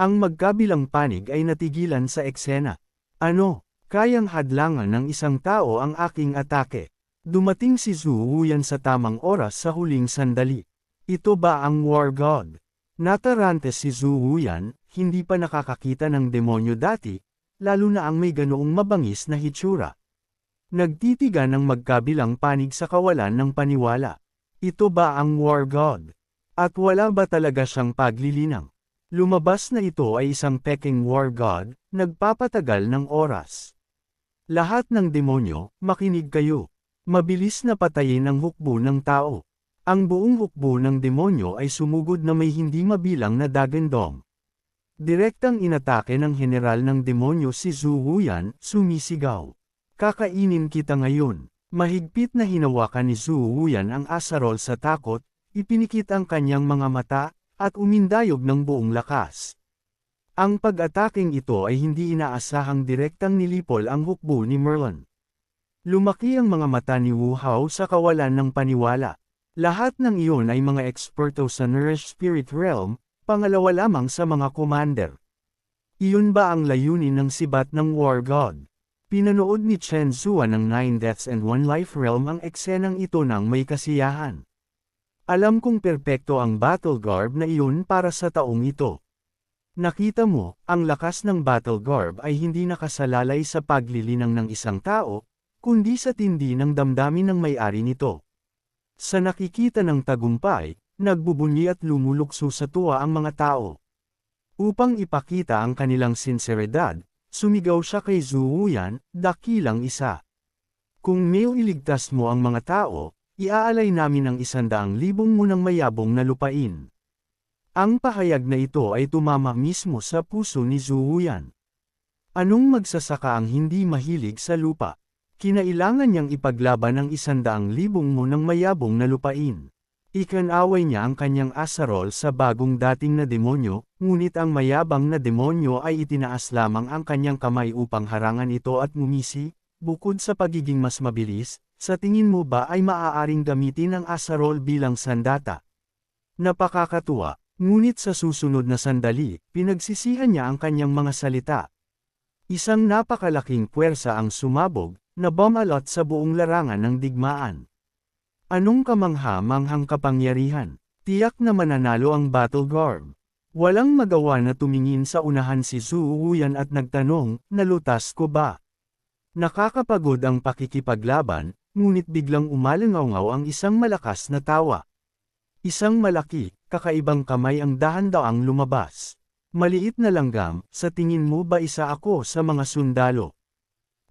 Ang magkabilang panig ay natigilan sa eksena. Ano, kayang hadlangan ng isang tao ang aking atake. Dumating si Zhu Wuyan sa tamang oras sa huling sandali. Ito ba ang War God? Natarante si Zhu Wuyan, hindi pa nakakakita ng demonyo dati, lalo na ang may ganoong mabangis na hitsura. Nagtitiga ng magkabilang panig sa kawalan ng paniwala. Ito ba ang War God? At wala ba talaga siyang paglilinang? Lumabas na ito ay isang peking war god, nagpapatagal ng oras. Lahat ng demonyo, makinig kayo. Mabilis na patayin ang hukbo ng tao. Ang buong hukbo ng demonyo ay sumugod na may hindi mabilang na dagandong. Direktang inatake ng general ng demonyo si Zhu Wuyan, sumisigaw. Kakainin kita ngayon. Mahigpit na hinawakan ni Zhu Wuyan ang asarol sa takot, ipinikit ang kanyang mga mata, at umindayog ng buong lakas. Ang pag-ataking ito ay hindi inaasahang direktang nilipol ang hukbo ni Merlin. Lumaki ang mga mata ni Wu Hao sa kawalan ng paniwala. Lahat ng iyon ay mga eksperto sa Nourish Spirit Realm, pangalawa lamang sa mga commander. Iyon ba ang layunin ng sibat ng War God? Pinanood ni Chen Zua ng Nine Deaths and One Life Realm ang eksenang ito ng may kasiyahan. Alam kong perpekto ang battle garb na iyon para sa taong ito. Nakita mo, ang lakas ng battle garb ay hindi nakasalalay sa paglilinang ng isang tao, kundi sa tindi ng damdamin ng may-ari nito. Sa nakikita ng tagumpay, nagbubunyi at lumulukso sa tuwa ang mga tao. Upang ipakita ang kanilang sinseridad, sumigaw siya kay Zuwuyan, dakilang isa. Kung may iligtas mo ang mga tao, Iaalay namin ang isandaang libong munang mayabong na lupain. Ang pahayag na ito ay tumama mismo sa puso ni Zuhuyan. Anong magsasaka ang hindi mahilig sa lupa? Kinailangan niyang ipaglaban ang isandaang libong munang mayabong na lupain. Ikanaway niya ang kanyang asarol sa bagong dating na demonyo, ngunit ang mayabang na demonyo ay itinaas lamang ang kanyang kamay upang harangan ito at ngumisi, bukod sa pagiging mas mabilis, sa tingin mo ba ay maaaring gamitin ang asarol bilang sandata? Napakakatuwa, ngunit sa susunod na sandali, pinagsisihan niya ang kanyang mga salita. Isang napakalaking puwersa ang sumabog, na bumalot sa buong larangan ng digmaan. Anong kamangha-manghang kapangyarihan? Tiyak na mananalo ang battle garb. Walang magawa na tumingin sa unahan si Wuyan at nagtanong, nalutas ko ba? Nakakapagod ang pakikipaglaban, ngunit biglang umalangaw ang isang malakas na tawa. Isang malaki, kakaibang kamay ang dahan-daang lumabas. Maliit na langgam, sa tingin mo ba isa ako sa mga sundalo?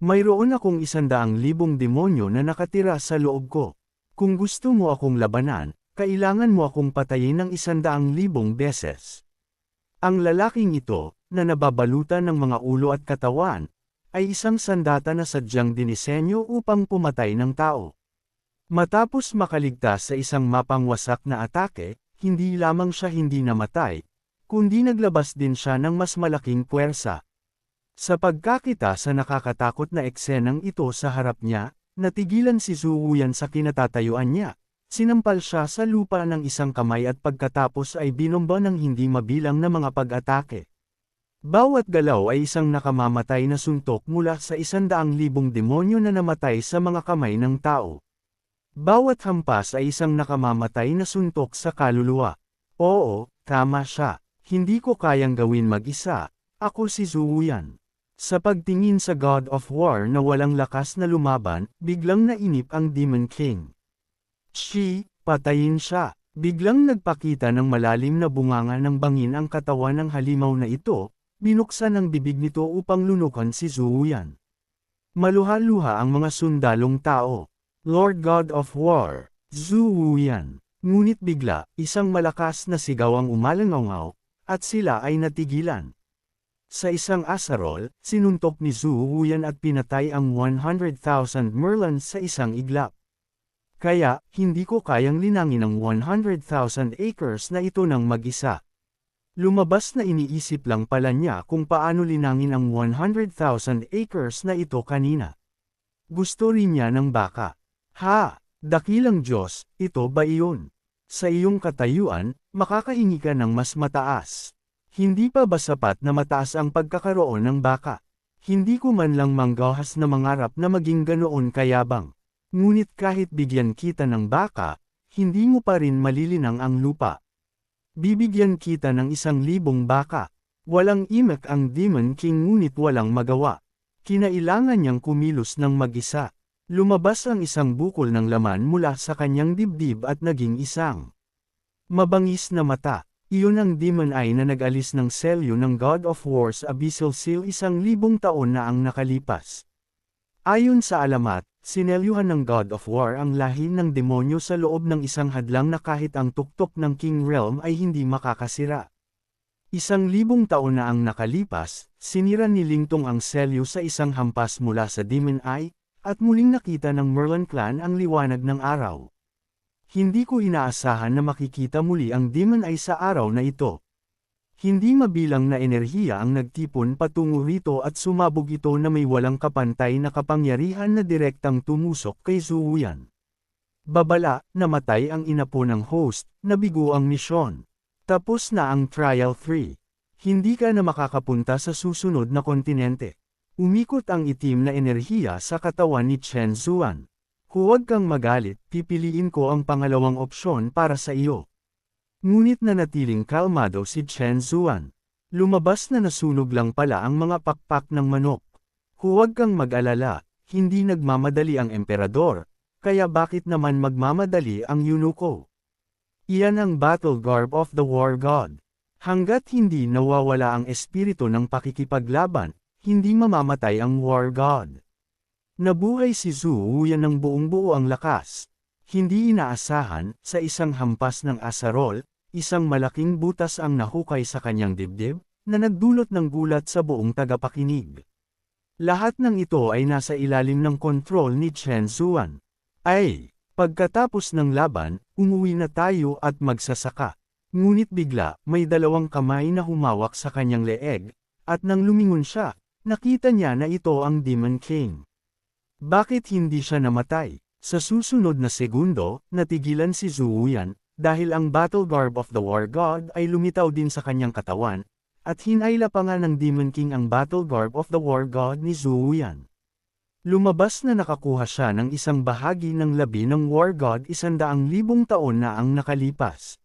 Mayroon akong isandaang libong demonyo na nakatira sa loob ko. Kung gusto mo akong labanan, kailangan mo akong patayin ng isandaang libong beses. Ang lalaking ito, na nababalutan ng mga ulo at katawan, ay isang sandata na sadyang dinisenyo upang pumatay ng tao. Matapos makaligtas sa isang mapangwasak na atake, hindi lamang siya hindi namatay, kundi naglabas din siya ng mas malaking puwersa. Sa pagkakita sa nakakatakot na eksenang ito sa harap niya, natigilan si Zuwuyan sa kinatatayuan niya. Sinampal siya sa lupa ng isang kamay at pagkatapos ay binomba ng hindi mabilang na mga pag-atake. Bawat galaw ay isang nakamamatay na suntok mula sa isandaang libong demonyo na namatay sa mga kamay ng tao. Bawat hampas ay isang nakamamatay na suntok sa kaluluwa. Oo, tama siya. Hindi ko kayang gawin mag-isa. Ako si Zuwuyan. Sa pagtingin sa God of War na walang lakas na lumaban, biglang nainip ang Demon King. Shi, patayin siya. Biglang nagpakita ng malalim na bunganga ng bangin ang katawan ng halimaw na ito, Binuksan ang bibig nito upang lunukan si Zuyan. Maluha-luha ang mga sundalong tao. Lord God of War, Zuyan. Ngunit bigla, isang malakas na sigaw ang umalangaw, at sila ay natigilan. Sa isang asarol, sinuntok ni Zhu Wuyan at pinatay ang 100,000 Merlin sa isang iglap. Kaya, hindi ko kayang linangin ang 100,000 acres na ito ng mag-isa. Lumabas na iniisip lang pala niya kung paano linangin ang 100,000 acres na ito kanina. Gusto rin niya ng baka. Ha! Dakilang Diyos, ito ba iyon? Sa iyong katayuan, makakahingi ka ng mas mataas. Hindi pa ba sapat na mataas ang pagkakaroon ng baka? Hindi ko man lang manggahas na mangarap na maging ganoon kayabang. Ngunit kahit bigyan kita ng baka, hindi mo pa rin malilinang ang lupa. Bibigyan kita ng isang libong baka. Walang imek ang Demon King ngunit walang magawa. Kinailangan niyang kumilos ng mag-isa. Lumabas ang isang bukol ng laman mula sa kanyang dibdib at naging isang mabangis na mata. Iyon ang demon eye na nag-alis ng selyo ng God of War's Abyssal Seal isang libong taon na ang nakalipas. Ayon sa alamat, sinelyuhan ng God of War ang lahi ng demonyo sa loob ng isang hadlang na kahit ang tuktok ng King Realm ay hindi makakasira. Isang libong taon na ang nakalipas, sinira ni Lingtong ang selyo sa isang hampas mula sa Demon Eye, at muling nakita ng Merlin clan ang liwanag ng araw. Hindi ko inaasahan na makikita muli ang Demon Eye sa araw na ito. Hindi mabilang na enerhiya ang nagtipon patungo rito at sumabog ito na may walang kapantay na kapangyarihan na direktang tumusok kay Zuhuyan. Babala, namatay ang inapo ng host, nabigo ang misyon. Tapos na ang Trial 3. Hindi ka na makakapunta sa susunod na kontinente. Umikot ang itim na enerhiya sa katawan ni Chen Zuan. Huwag kang magalit, pipiliin ko ang pangalawang opsyon para sa iyo. Ngunit nanatiling kalmado si Chen Zuan. Lumabas na nasunog lang pala ang mga pakpak ng manok. Huwag kang mag-alala, hindi nagmamadali ang emperador, kaya bakit naman magmamadali ang eunuko? Iyan ang battle garb of the war god. Hanggat hindi nawawala ang espiritu ng pakikipaglaban, hindi mamamatay ang war god. Nabuhay si Zhu Wuyan ng buong buo ang lakas. Hindi inaasahan, sa isang hampas ng asarol, isang malaking butas ang nahukay sa kanyang dibdib, na nagdulot ng gulat sa buong tagapakinig. Lahat ng ito ay nasa ilalim ng kontrol ni Chen Zuan. Ay, pagkatapos ng laban, umuwi na tayo at magsasaka. Ngunit bigla, may dalawang kamay na humawak sa kanyang leeg, at nang lumingon siya, nakita niya na ito ang Demon King. Bakit hindi siya namatay? Sa susunod na segundo, natigilan si Zuyan, dahil ang battle garb of the war god ay lumitaw din sa kanyang katawan, at hinayla pa nga ng Demon King ang battle garb of the war god ni Zuyan. Lumabas na nakakuha siya ng isang bahagi ng labi ng war god isandaang libong taon na ang nakalipas.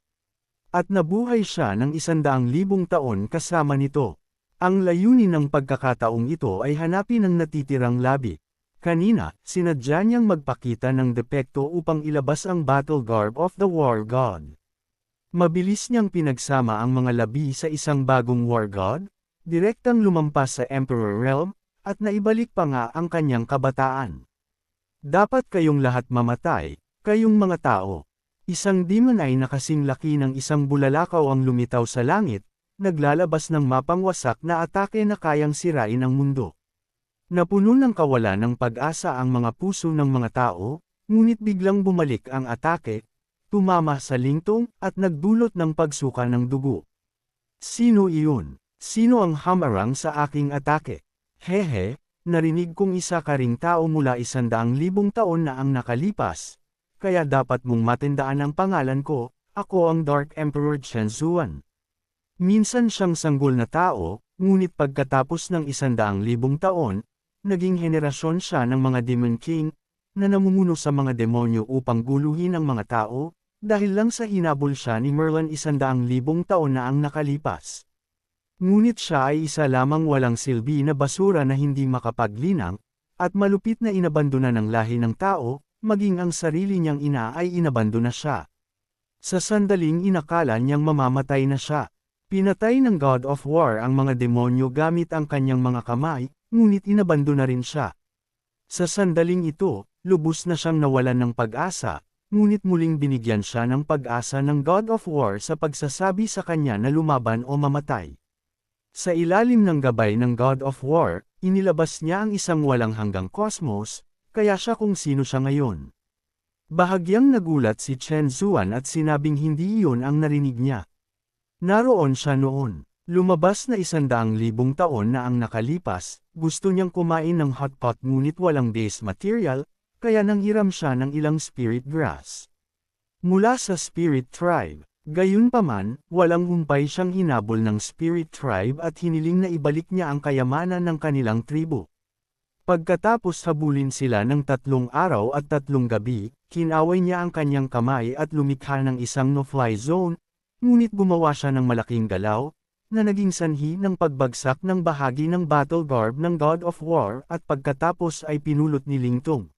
At nabuhay siya ng isandaang libong taon kasama nito. Ang layunin ng pagkakataong ito ay hanapin ang natitirang labi, Kanina, sinadya niyang magpakita ng depekto upang ilabas ang battle garb of the war god. Mabilis niyang pinagsama ang mga labi sa isang bagong war god, direktang lumampas sa Emperor Realm, at naibalik pa nga ang kanyang kabataan. Dapat kayong lahat mamatay, kayong mga tao. Isang demon ay nakasing laki ng isang bulalakaw ang lumitaw sa langit, naglalabas ng mapangwasak na atake na kayang sirain ang mundo. Napuno ng kawalan ng pag-asa ang mga puso ng mga tao, ngunit biglang bumalik ang atake, tumama sa lingtong, at nagdulot ng pagsuka ng dugo. Sino iyon? Sino ang hamarang sa aking atake? Hehe, narinig kong isa ka ring tao mula isandaang libong taon na ang nakalipas, kaya dapat mong matindaan ang pangalan ko, ako ang Dark Emperor Chen Zuan. Minsan siyang sanggol na tao, ngunit pagkatapos ng isandaang libong taon, naging henerasyon siya ng mga Demon King, na namumuno sa mga demonyo upang guluhin ang mga tao, dahil lang sa hinabol siya ni Merlin isandaang libong taon na ang nakalipas. Ngunit siya ay isa lamang walang silbi na basura na hindi makapaglinang, at malupit na inabandona ng lahi ng tao, maging ang sarili niyang ina ay inabandona siya. Sa sandaling inakala niyang mamamatay na siya, pinatay ng God of War ang mga demonyo gamit ang kanyang mga kamay, ngunit inabando na rin siya. Sa sandaling ito, lubos na siyang nawalan ng pag-asa, ngunit muling binigyan siya ng pag-asa ng God of War sa pagsasabi sa kanya na lumaban o mamatay. Sa ilalim ng gabay ng God of War, inilabas niya ang isang walang hanggang cosmos, kaya siya kung sino siya ngayon. Bahagyang nagulat si Chen Zuan at sinabing hindi iyon ang narinig niya. Naroon siya noon. Lumabas na isandaang libong taon na ang nakalipas, gusto niyang kumain ng hot pot ngunit walang base material, kaya nanghiram siya ng ilang spirit grass. Mula sa spirit tribe, Gayunpaman, walang humpay siyang hinabol ng Spirit Tribe at hiniling na ibalik niya ang kayamanan ng kanilang tribu. Pagkatapos habulin sila ng tatlong araw at tatlong gabi, kinaway niya ang kanyang kamay at lumikha ng isang no-fly zone, ngunit gumawa siya ng malaking galaw, na naging sanhi ng pagbagsak ng bahagi ng battle garb ng God of War at pagkatapos ay pinulot ni Lingtong.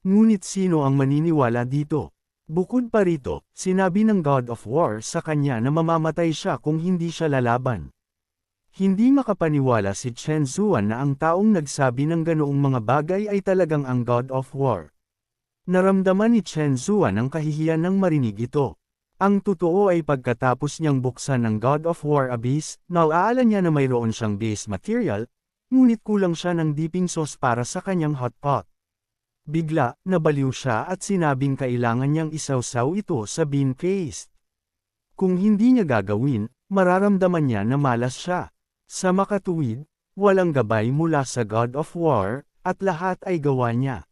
Ngunit sino ang maniniwala dito? Bukod pa rito, sinabi ng God of War sa kanya na mamamatay siya kung hindi siya lalaban. Hindi makapaniwala si Chen Zuan na ang taong nagsabi ng ganoong mga bagay ay talagang ang God of War. Naramdaman ni Chen Zuan ang kahihiyan ng marinig ito. Ang totoo ay pagkatapos niyang buksan ng God of War Abyss, naalaala niya na mayroon siyang base material, ngunit kulang siya ng dipping sauce para sa kanyang hot pot. Bigla, nabaliw siya at sinabing kailangan niyang isawsaw ito sa bean paste. Kung hindi niya gagawin, mararamdaman niya na malas siya. Sa makatuwid, walang gabay mula sa God of War, at lahat ay gawa niya.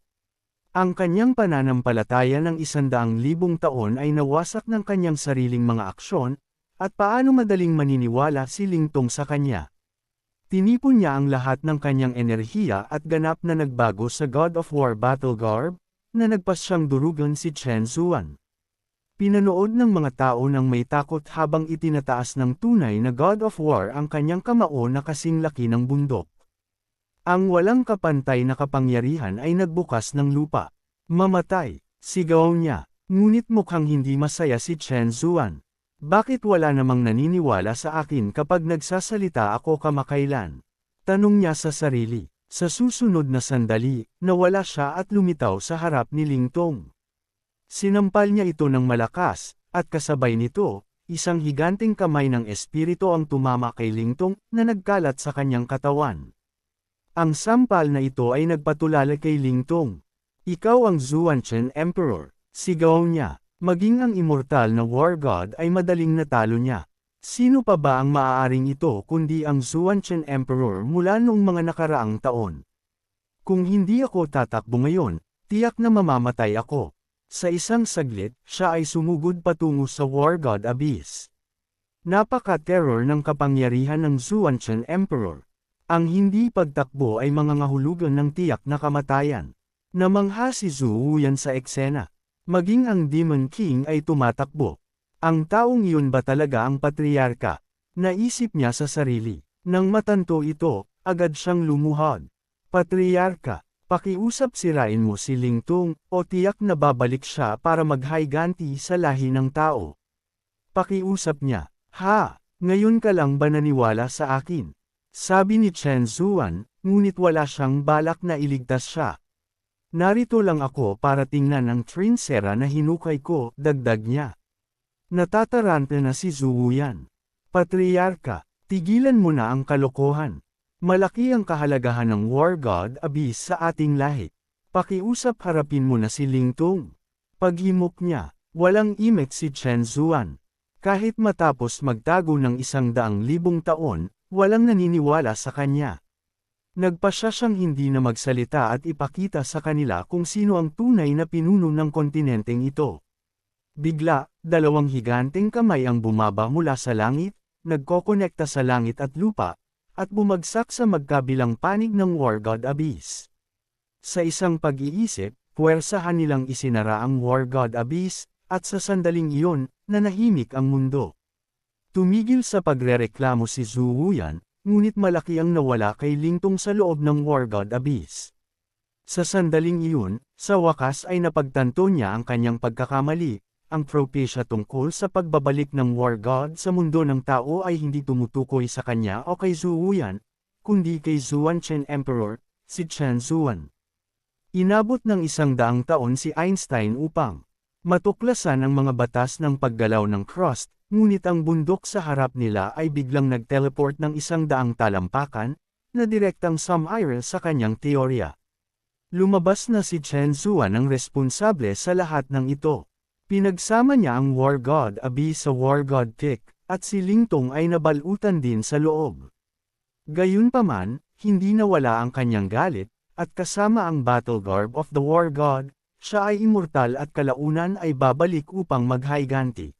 Ang kanyang pananampalataya ng isandaang libong taon ay nawasak ng kanyang sariling mga aksyon, at paano madaling maniniwala si Lingtong sa kanya. Tinipon niya ang lahat ng kanyang enerhiya at ganap na nagbago sa God of War battle garb, na nagpas siyang durugan si Chen Zuan. Pinanood ng mga tao ng may takot habang itinataas ng tunay na God of War ang kanyang kamao na kasing laki ng bundok. Ang walang kapantay na kapangyarihan ay nagbukas ng lupa. Mamatay, sigaw niya, ngunit mukhang hindi masaya si Chen Zuan. Bakit wala namang naniniwala sa akin kapag nagsasalita ako kamakailan? Tanong niya sa sarili. Sa susunod na sandali, nawala siya at lumitaw sa harap ni Ling Tong. Sinampal niya ito ng malakas, at kasabay nito, isang higanting kamay ng espiritu ang tumama kay Lingtong na nagkalat sa kanyang katawan. Ang sampal na ito ay nagpatulala kay Lingtong. Ikaw ang Zuanchen Emperor, sigaw niya. Maging ang immortal na war god ay madaling natalo niya. Sino pa ba ang maaaring ito kundi ang Zuanchen Emperor mula noong mga nakaraang taon? Kung hindi ako tatakbo ngayon, tiyak na mamamatay ako. Sa isang saglit, siya ay sumugod patungo sa War God Abyss. Napaka-terror ng kapangyarihan ng Zuanchen Emperor. Ang hindi pagtakbo ay mga ngahulugan ng tiyak na kamatayan. Namangha si Zhu Wuyan sa eksena. Maging ang Demon King ay tumatakbo. Ang taong iyon ba talaga ang patriarka? Naisip niya sa sarili. Nang matanto ito, agad siyang lumuhod. Patriarka, pakiusap sirain mo si Lingtung, o tiyak na babalik siya para maghayganti sa lahi ng tao. Pakiusap niya, ha, ngayon ka lang ba naniwala sa akin? Sabi ni Chen Zuan, ngunit wala siyang balak na iligtas siya. Narito lang ako para tingnan ang trinsera na hinukay ko, dagdag niya. Natataranta na si Zuwuyan. Patriarka, tigilan mo na ang kalokohan. Malaki ang kahalagahan ng War God Abyss sa ating lahi. Pakiusap harapin mo na si Lingtung. Paghimok niya, walang imek si Chen Zuan. Kahit matapos magtago ng isang daang libong taon, walang naniniwala sa kanya. Nagpasya siyang hindi na magsalita at ipakita sa kanila kung sino ang tunay na pinuno ng kontinenteng ito. Bigla, dalawang higanteng kamay ang bumaba mula sa langit, nagkokonekta sa langit at lupa, at bumagsak sa magkabilang panig ng War God Abyss. Sa isang pag-iisip, puwersahan nilang isinara ang War God Abyss, at sa sandaling iyon, nanahimik ang mundo. Tumigil sa pagrereklamo si Zhu ngunit malaki ang nawala kay Lingtong sa loob ng War God Abyss. Sa sandaling iyon, sa wakas ay napagtanto niya ang kanyang pagkakamali, ang propesya tungkol sa pagbabalik ng War God sa mundo ng tao ay hindi tumutukoy sa kanya o kay Zuwuyan, kundi kay Zuan Chen Emperor, si Chen Zuan. Inabot ng isang daang taon si Einstein upang matuklasan ang mga batas ng paggalaw ng crust, Ngunit ang bundok sa harap nila ay biglang nag-teleport ng isang daang talampakan, na direktang sumire sa kanyang teorya. Lumabas na si Chen Zuan ang responsable sa lahat ng ito. Pinagsama niya ang War God Abi sa War God Kick, at si Lingtong ay nabalutan din sa loob. Gayunpaman, hindi nawala ang kanyang galit, at kasama ang battle garb of the War God, siya ay immortal at kalaunan ay babalik upang maghayganti.